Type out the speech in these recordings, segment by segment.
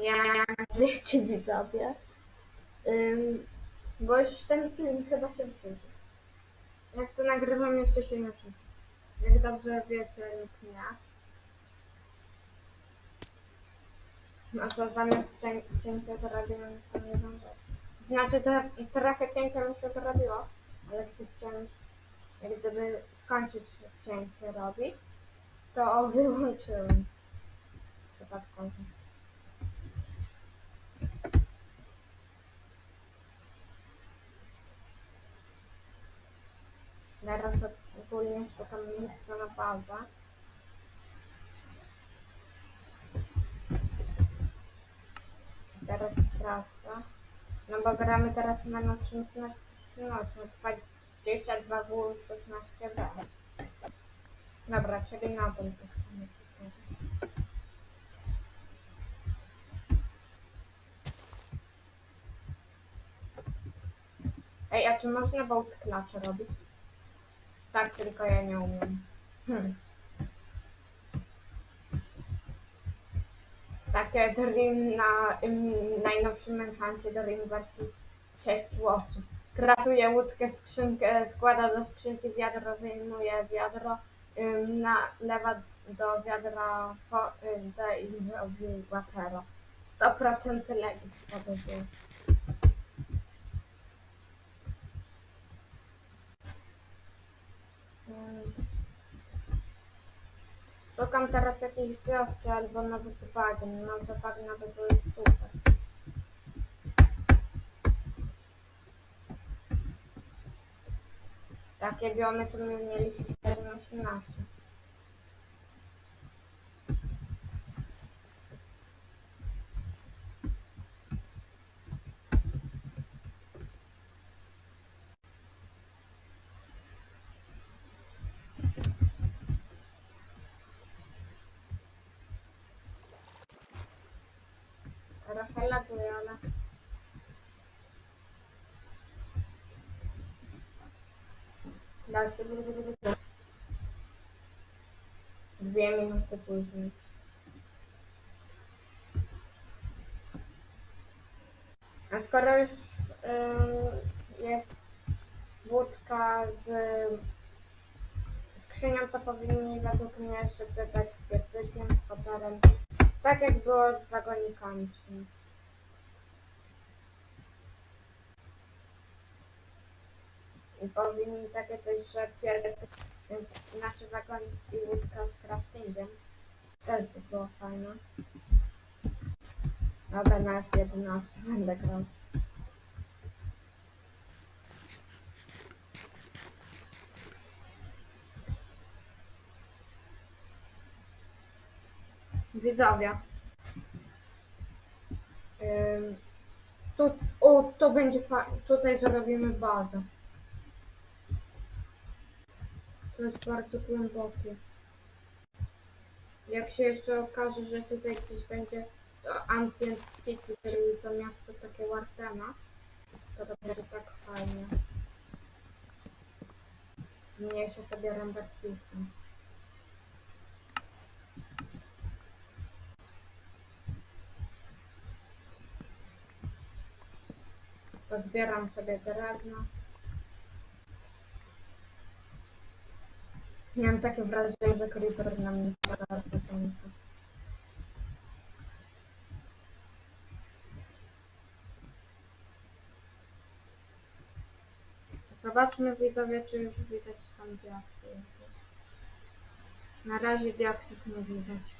Ja wiecie widzowie. Ym, bo już ten film chyba się wrzucił. Jak to nagrywam jeszcze się nie wrzucił. Jak dobrze wiecie lub nie. No to zamiast cię, cięcia zrobiłem tam jedną rzecz. Znaczy te, trochę cięcia mi się zrobiło, ale gdy chciałem już jak gdyby skończyć cięcie robić, to wyłączyłem przypadkowo. Teraz ogólnie szukam miejsca na bazę. Teraz sprawdzę. No bo gramy teraz na nowszym skrzynoczu 22W16B. Dobra, czyli na tym tak samo. Ej, a czy można bolt klacze robić? Tak, tylko ja nie umiem. Hmm. Takie Dream na ym, najnowszym enhancie Dream versus 6 łowców. Kratuje łódkę, skrzynkę, wkłada do skrzynki wiadro, wyjmuje wiadro, ym, nalewa do wiadra wodę i robi łatero. 100% legit to by było. Szukam teraz jakiejś wioski albo nowych bagien. Nowe bagna by były super. Takie biomy to my mieliśmy 18. Da się Dwie minuty później. A skoro już jest wódka z skrzynią, to powinni według mnie jeszcze dodać z piecykiem, z koperem. Tak jak było z wagonikami w sumie. I powinni takie coś, że piecyk, znaczy wagonik i łódka z craftingiem. Też by było fajne. Dobra, na F11 będę grał. Widzowie. Tu, o, to będzie fajne. Tutaj zrobimy bazę. To jest bardzo głębokie. Jak się jeszcze okaże, że tutaj gdzieś będzie to Ancient City, czyli to miasto takie Wartena, to to będzie tak fajnie. Mniejsze sobie distance. Pozbieram sobie drewno. Miałem takie wrażenie, że Creeper na mnie spada z. Zobaczmy widzowie, czy już widać tam diaksy. Na razie diaksów nie widać.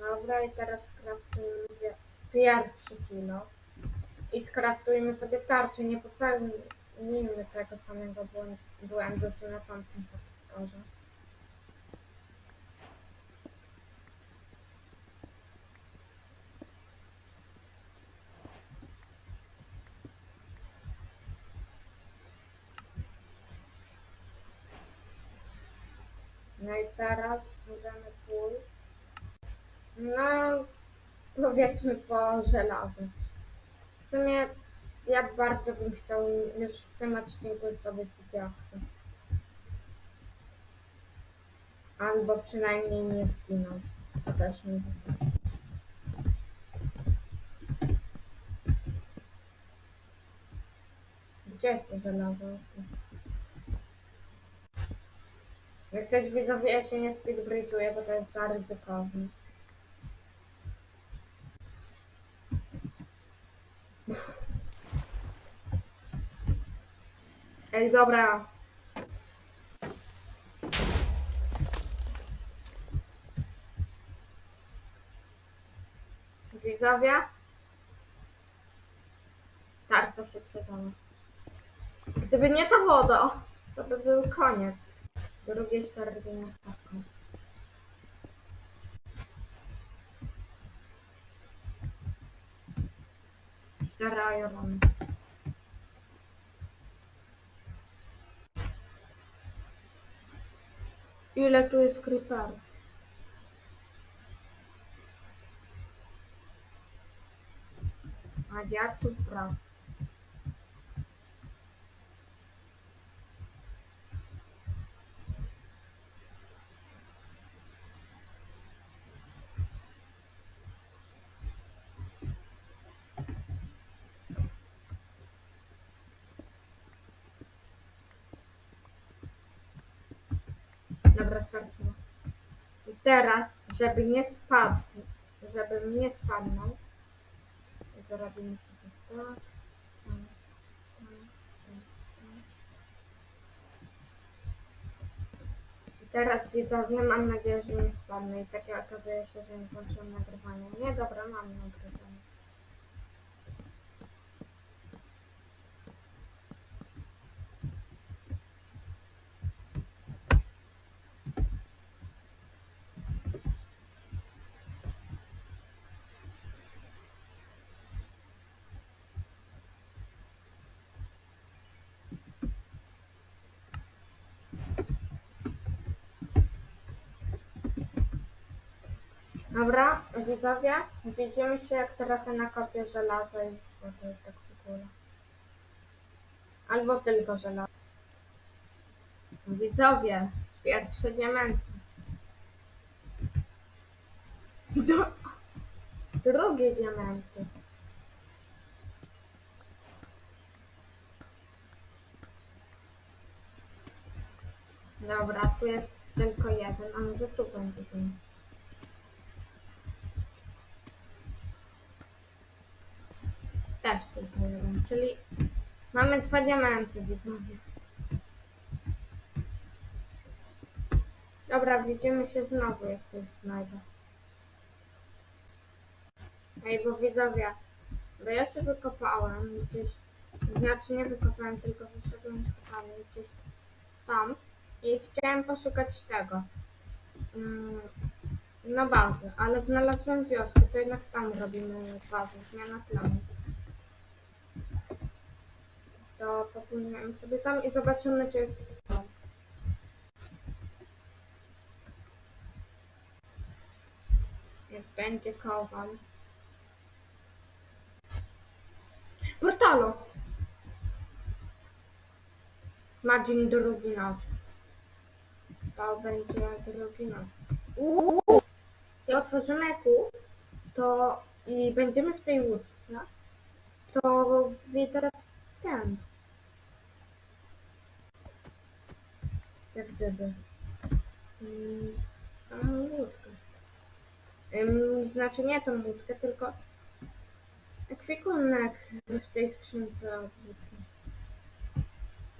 Dobra, i teraz skraftujemy sobie pierwszy kilo. I skraftujmy sobie tarczę, nie popełnijmy tego samego błę- błędu, co na tamtym faktorze. No i teraz możemy pójść No, powiedzmy po żelazu. W sumie ja bardzo bym chciał już w tym odcinku zdobyć diaksy. Albo przynajmniej nie zginąć. To też mi wystarczy. Gdzie jest to żelazo? Jak ktoś widzowie, ja się nie speedbridge'uję, bo to jest za ryzykowne. Ej, dobra. Widzowie? Tarcza się przydała. Gdyby nie ta woda, to by był koniec drugiej serii na taką. Cztery irony. Ile tu jest creeperów? A diaksów brak. Dobra, starczyło. I teraz, żeby nie spadł, żeby nie spadnął, zrobimy sobie tak. teraz widzowie, mam nadzieję, że nie spadnę. I tak okazuje się, że nie włączyłem nagrywania. Nie, dobra, mam nagrywanie. Dobra, widzowie, widzimy się jak trochę nakopię żelaza i złoto tak w ogóle. Albo tylko żelazo. Widzowie, pierwsze diamenty. Dru drugie diamenty. Dobra, tu jest tylko jeden, a może tu będzie ten. Też tylko jeden, czyli mamy dwa diamenty, widzowie. Dobra, widzimy się znowu, jak coś znajdę. Ej, bo widzowie, bo ja się wykopałem gdzieś, znaczy nie wykopałem, tylko wyszedłem z kopalni gdzieś tam i chciałem poszukać tego, mm, na bazy, ale znalazłem wioskę, to jednak tam robimy bazę, zmiana planu. To popłyniemy sobie tam i zobaczymy, czy jest stąd. Jak będzie kowal. Portalo! Madzin drugi noc. To będzie drugi noc. Uuu! I otworzymy kół, to i będziemy w tej łódce, to widać ten. Jak gdyby. Mm, łódkę. Znaczy nie tą łódkę, tylko Ekwikunek w tej skrzynce od wódki.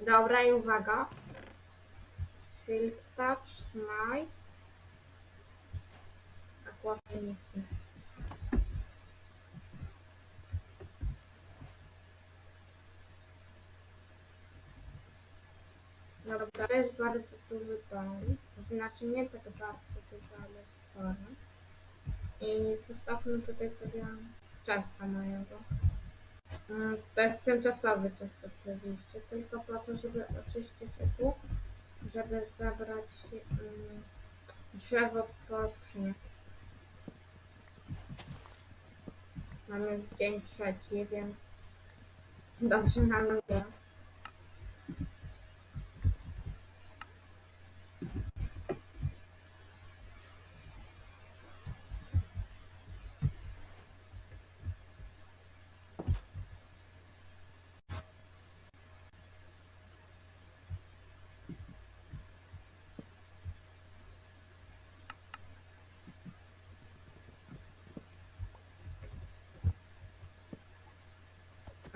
Dobra i uwaga. Silk Touch, Smite. Aquafinity. Dobra, to jest bardzo duży dom. Znaczy nie tak bardzo duży, ale spory. I postawmy tutaj sobie często mojego. Mm, To jest tymczasowy czas oczywiście, tylko po to, żeby oczyścić łuk, żeby zabrać mm, drzewo po skrzynię. Mam już dzień trzeci, więc dobrze nam idzie.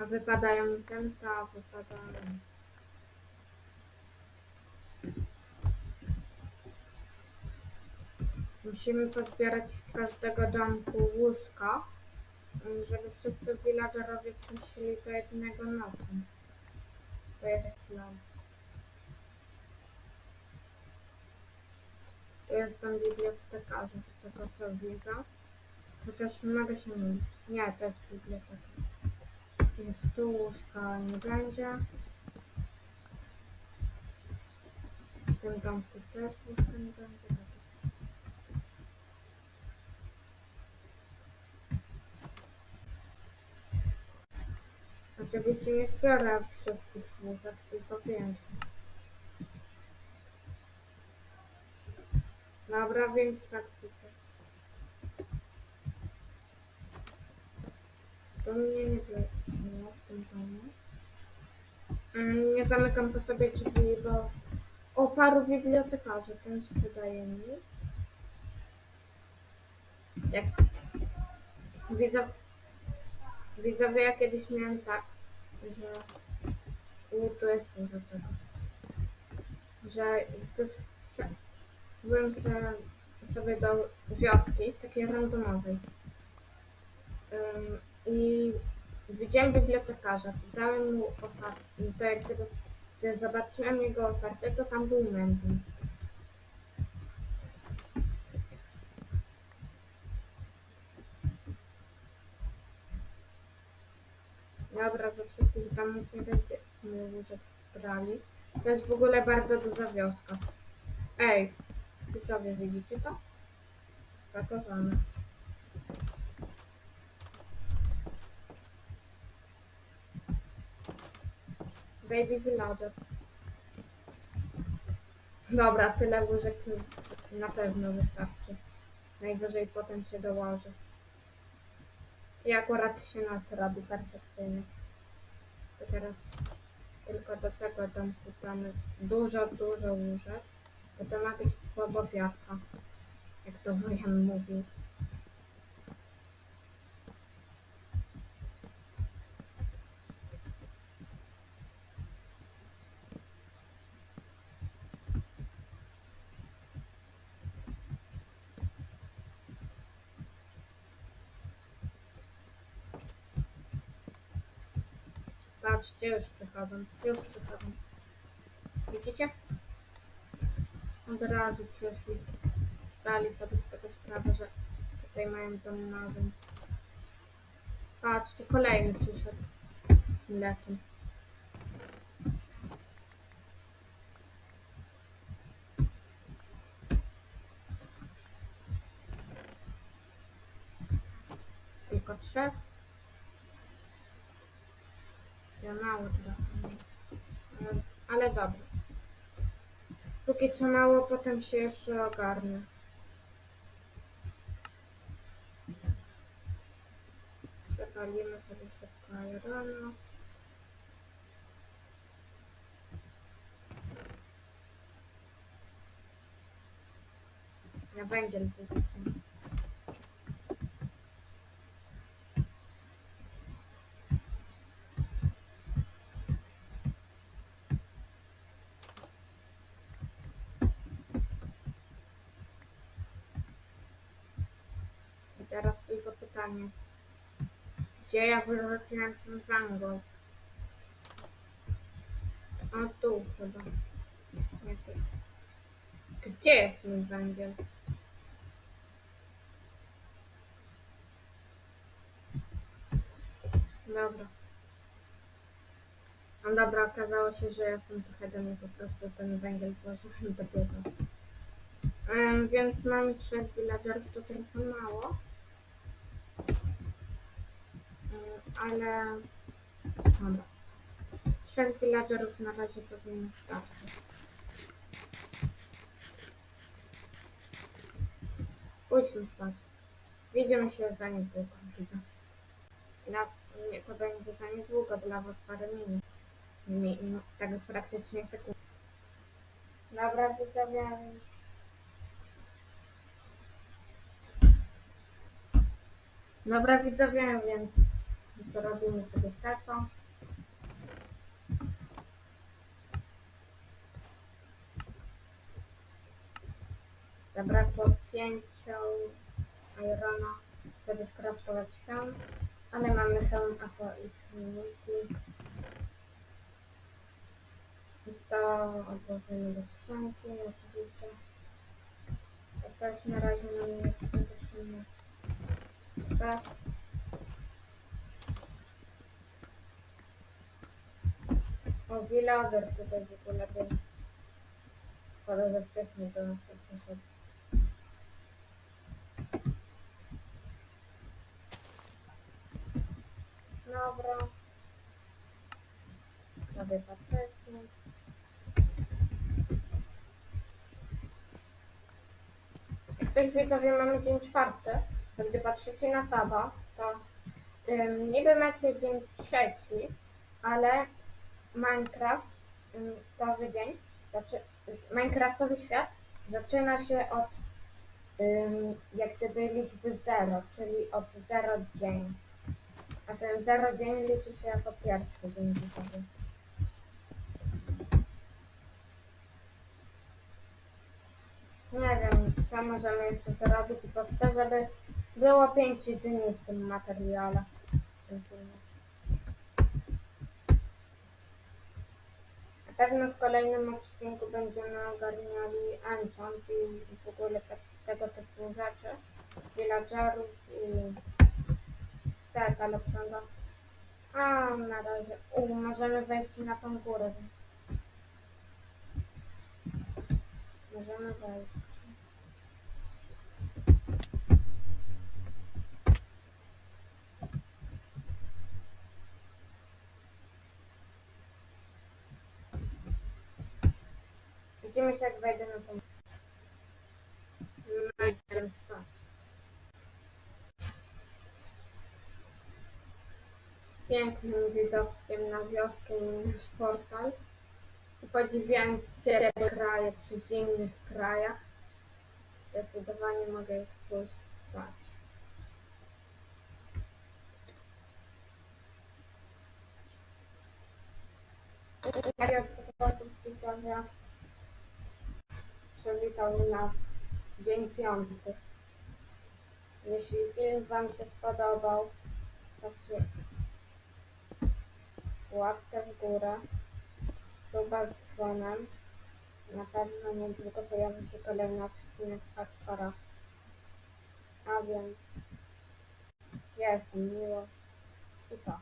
A wypadają tempa, wypadają. Musimy pozbierać z każdego domku łóżka, żeby wszyscy villagerowie przyszli do jednego nocy. To jest plan. Tu jest tam bibliotekarze, z tego co widzę. Chociaż mogę się mylić. Nie, to jest biblioteka. Jest tu łóżka nie będzie. W tym domku też łóżka nie będzie. Oczywiście nie zbiorę wszystkich łóżek, tylko więcej. Dobra, więc tak tutaj. To mnie nie było. Mm, Nie zamykam po sobie drzwi, bo o paru bibliotekarzy ten sprzedaje mi. Jak widzę, widzowie, ja kiedyś miałem tak, że u, tu jest dużo tego, że wsz- byłem se, sobie do wioski, takiej randomowej i widziałem bibliotekarza, to dałem mu ofertę, jak zobaczyłem jego ofertę, to tam był mędrek. Dobra, ze wszystkich domów nie będziemy łóżek brali. To jest w ogóle bardzo duża wioska. Ej, widzowie, widzicie to? Spakowane. Baby Villager. Dobra, tyle łóżek na pewno wystarczy. Najwyżej potem się dołoży. I akurat się nas robi perfekcyjnie. To teraz tylko do tego domku mamy dużo, dużo łóżek. Bo to ma być chłobowiarka. Jak to Wojan mówił. Patrzcie, już przychodzą. Już przychodzą. Widzicie? Od razu przyszli. Zdali sobie z tego sprawę, że tutaj mają dom marzeń. Patrzcie, kolejny przyszedł z mlekiem. Tylko trzech. Ja mało trochę. Ale, ale dobra. Póki co mało, potem się jeszcze ogarnę. Przepalimy sobie szybko ironu. Ja węgiel wyrzucę. I teraz Gdzie ja wyrzuciłem ten węgiel? O tu chyba. Nie tu. Gdzie jest mój węgiel? Dobra. No dobra, okazało się, że jestem trochę mnie po prostu ten węgiel włożyłem do pieca. Ym, więc mam trzech villagerów, to trochę mało. Ale dobra. Trzech villagerów na razie powinno starczyć. Pójdźmy spać. Widzimy się za niedługo, widzę. Na, nie, to będzie za niedługo, dla was parę minut. Mi, no, tak praktycznie sekund. Dobra, widzowie. Dobra, widzowie, więc zrobimy sobie seto. Zabrakło pięciu irona, żeby skraftować hełm, ale mamy hełm Aqua Infinity. I to odłożymy do skrzynki, oczywiście. To też na razie nam jest potrzebne. Teraz O, villager tutaj w ogóle był. Szkoda, że wcześniej do nas tu przyszedł. Dobra. Patyki. Jak ktoś widzowie, mamy dzień czwarty, gdy patrzycie na taba, to ym, niby macie dzień trzeci, ale Minecraft, nowy dzień, zaczy, Minecraftowy świat zaczyna się od ym, jak gdyby liczby 0, czyli od 0 dzień. A ten 0 dzień liczy się jako pierwszy dzień życiowy. Nie wiem, co możemy jeszcze zrobić, bo chcę, żeby było 5 dni w tym materiale, w tym filmie. Pewno w kolejnym odcinku będziemy ogarniali enchant i w ogóle te, tego typu rzeczy. Villagerów i seta lepszego. A na razie. U, możemy wejść na tą górę. Możemy wejść. Widzimy się jak wejdę na tą. Będę spać. Z pięknym widokiem na wioskę i nasz portal. I podziwiając ciepłe kraje przy zimnych krajach, zdecydowanie mogę już pójść spać. Jak w ten sposób widzowie przywitał nas dzień piąty. Jeśli film Wam się spodobał, stawcie łapkę w górę, suba z dzwonem. Na pewno niedługo pojawi się kolejny odcinek z Hardcora. A więc jest miłość i to.